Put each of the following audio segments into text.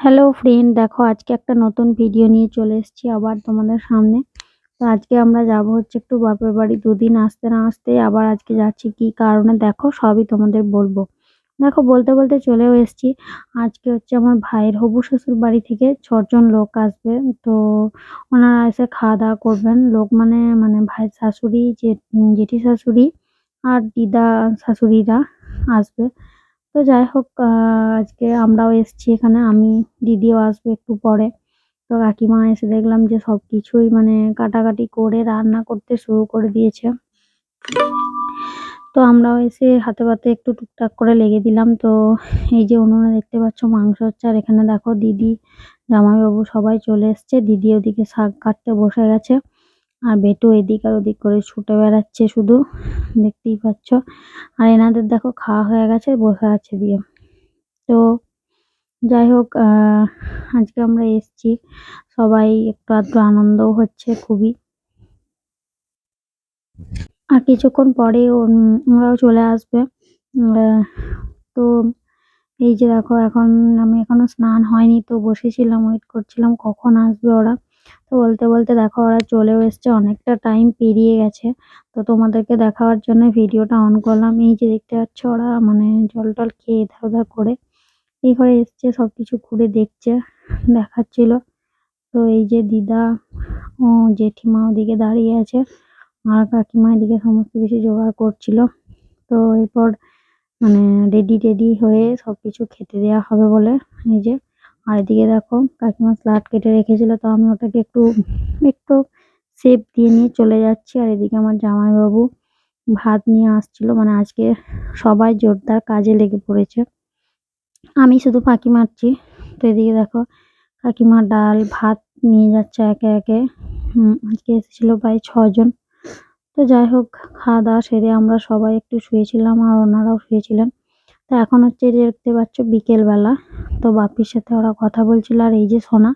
Hello friend দেখো আজকে একটা নতুন ভিডিও নিয়ে চলে এসেছি আবার তোমাদের সামনে। তো আজকে আমরা যাব হচ্ছে একটু বাপের বাড়ি, দুদিন আসতে না আসতে আবার আজকে যাচ্ছি কি কারণে দেখো সবই তোমাদের বলব। দেখো বলতে বলতে চলেও এসেছি, আজকে হচ্ছে আমার ভাইয়ের হবু শ্বশুর বাড়ি থেকে ছজন লোক আসবে। তো ওনারা এসে খাওয়া দাওয়া করবেন। লোক মানে মানে ভাইয়ের শাশুড়ি জেঠি শাশুড়ি আর দিদা শাশুড়িরা আসবে। তো যাই হোক আজকে আমরাও এসেছি এখানে। আমি, দিদিও আসবে একটু পরে। তো কাকিমা এসে দেখলাম যে সবকিছুই মানে কাটাকাটি করে রান্না করতে শুরু করে দিয়েছে। তো আমরাও এসে হাতে পাতে একটু টুকটাক করে লেগে দিলাম। তো এই যে উনুনে দেখতে পাচ্ছ মাংস হচ্ছে, আর এখানে দেখো দিদি, জামাইবাবু সবাই চলে এসছে। দিদি ওদিকে শাক কাটতে বসে গেছে। আর বেটু এদিক আর ওদিক করে ছুটে বেড়াচ্ছে শুধু, দেখতেই পাচ্ছ। আর এনাদের দেখো খাওয়া হয়ে গেছে, বসে আছে দিয়ে। তো যাই হোক আজকে আমরা এসেছি। সবাই একটু আধটু আনন্দও হচ্ছে খুবই। আর কিছুক্ষণ পরে ওরাও চলে আসবে। তো এই যে দেখো, এখন আমি এখনও স্নান হয়নি, তো বসেছিলাম ওয়েট করছিলাম কখন আসবে ওরা। তো বলতে বলতে দেখো ওরা চলেও এসছে, অনেকটা টাইম পেরিয়ে গেছে। তো তোমাদেরকে দেখাবার জন্য ভিডিওটা অন করলাম। এই যে দেখতে পাচ্ছ ওরা মানে জল টল খেয়ে এধার ওধার করে এই ঘরে এসছে, সবকিছু ঘুরে দেখছে, দেখাচ্ছিল। তো এই যে দিদা ও জেঠিমা ওদিকে দাঁড়িয়ে আছে, আর কাকিমা এদিকে সমস্ত কিছু জোগাড় করছিল। তো এরপর মানে রেডি টেডি হয়ে সবকিছু খেতে দেওয়া হবে বলে, এই যে আর এদিকে দেখো, কাকিমা স্লাট কেটে রেখেছিল, তো আমি ওটাকে একটু একটু শেপ দিয়ে নিয়ে চলে যাচ্ছি। আর এদিকে আমার জামাইবাবু ভাত নিয়ে আসছিল মানে আজকে সবাই জোরদার কাজে লেগে পড়েছে। আমি শুধু ফাঁকি মারছি। তো এদিকে দেখো, কাকিমা ডাল, ভাত নিয়ে যাচ্ছে একে একে। আজকে এসেছিল প্রায় ছজন। তো যাই হোক, খাওয়া দাওয়া সেরে আমরা সবাই একটু শুয়েছিলাম আর ওনারাও শুয়েছিলেন। তো এখন হচ্ছে যে দেখতে পাচ্ছ বিকেল বেলা তো বাপির সাথে ওরা কথা বলছিল, আর এই যে সোনা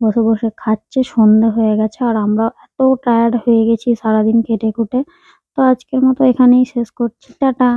বসে বসে খাচ্ছে, সন্ধে হয়ে গেছে, আর আমরা এত টায়ার্ড হয়ে গেছি সারাদিন কেটে খুটে। তো আজকের মতো এখানেই শেষ করছি। টাটা।